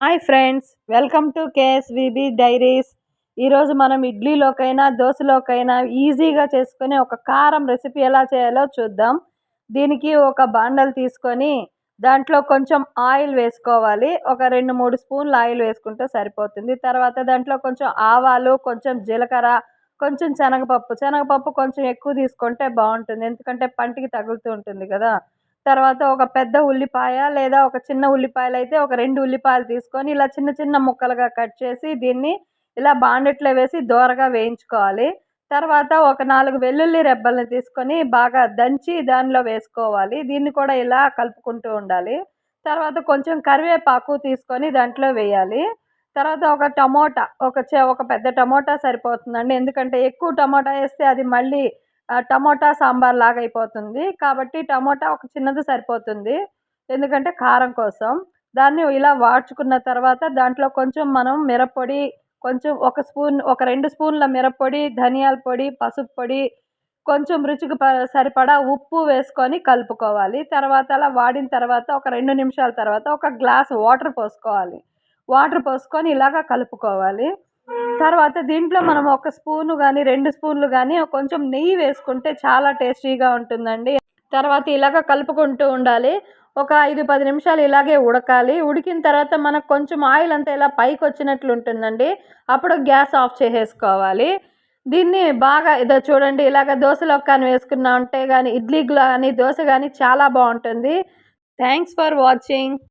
Hi friends welcome to KSVB diaries. ఈరోజు మనం ఇడ్లీలోకైనా దోశలోకైనా ఈజీగా చేసుకునే ఒక కారం రెసిపీ ఎలా చేయాలో చూద్దాం. దీనికి ఒక బాండల్ తీసుకొని దాంట్లో కొంచెం ఆయిల్ వేసుకోవాలి. ఒక రెండు మూడు స్పూన్లు ఆయిల్ వేసుకుంటే సరిపోతుంది. తర్వాత దాంట్లో కొంచెం ఆవాలు కొంచెం జీలకర్ర కొంచెం శనగపప్పు. శనగపప్పు కొంచెం ఎక్కువ తీసుకుంటే బాగుంటుంది. ఎందుకంటే పంటికి తగులుతూ ఉంటుంది కదా. తర్వాత ఒక పెద్ద ఉల్లిపాయ లేదా ఒక చిన్న ఉల్లిపాయలు అయితే ఒక రెండు ఉల్లిపాయలు తీసుకొని ఇలా చిన్న చిన్న ముక్కలుగా కట్ చేసి దీన్ని ఇలా బాండెట్లో వేసి దోరగా వేయించుకోవాలి. తర్వాత ఒక నాలుగు వెల్లుల్లి రెబ్బల్ని తీసుకొని బాగా దంచి దానిలో వేసుకోవాలి. దీన్ని కూడా ఇలా కలుపుకుంటూ ఉండాలి. తర్వాత కొంచెం కరివేపాకు తీసుకొని దాంట్లో వేయాలి. తర్వాత ఒక టమోటా ఒక ఒక పెద్ద టమోటా సరిపోతుందండి. ఎందుకంటే ఎక్కువ టమోటా వేస్తే అది మళ్ళీ టమోటా సాంబార్ లాగా అయిపోతుంది. కాబట్టి టమోటా ఒక చిన్నది సరిపోతుంది. ఎందుకంటే కారం కోసం. దాన్ని ఇలా వాడ్చుకున్న తర్వాత దాంట్లో కొంచెం మనం మిరప్పొడి కొంచెం ఒక స్పూన్ ఒక రెండు స్పూన్ల మిరప్పొడి ధనియాల పొడి పసుపు పొడి కొంచెం రుచికి సరిపడా ఉప్పు వేసుకొని కలుపుకోవాలి. తర్వాత అలా వాడిన తర్వాత ఒక రెండు నిమిషాల తర్వాత ఒక గ్లాస్ వాటర్ పోసుకోవాలి. వాటర్ పోసుకొని ఇలాగ కలుపుకోవాలి. తర్వాత దీంట్లో మనం ఒక స్పూను కానీ రెండు స్పూన్లు కానీ కొంచెం నెయ్యి వేసుకుంటే చాలా టేస్టీగా ఉంటుందండి. తర్వాత ఇలాగ కలుపుకుంటూ ఉండాలి. ఒక ఐదు పది నిమిషాలు ఇలాగే ఉడకాలి. ఉడికిన తర్వాత మనకు కొంచెం ఆయిల్ అంతా ఇలా పైకి వచ్చినట్లు ఉంటుందండి. అప్పుడు గ్యాస్ ఆఫ్ చేసేసుకోవాలి. దీన్ని బాగా ఇదో చూడండి ఇలాగ దోశలో కానీ వేసుకున్నా ఉంటే కానీ ఇడ్లీ కానీ దోశ కానీ చాలా బాగుంటుంది. Thanks for watching.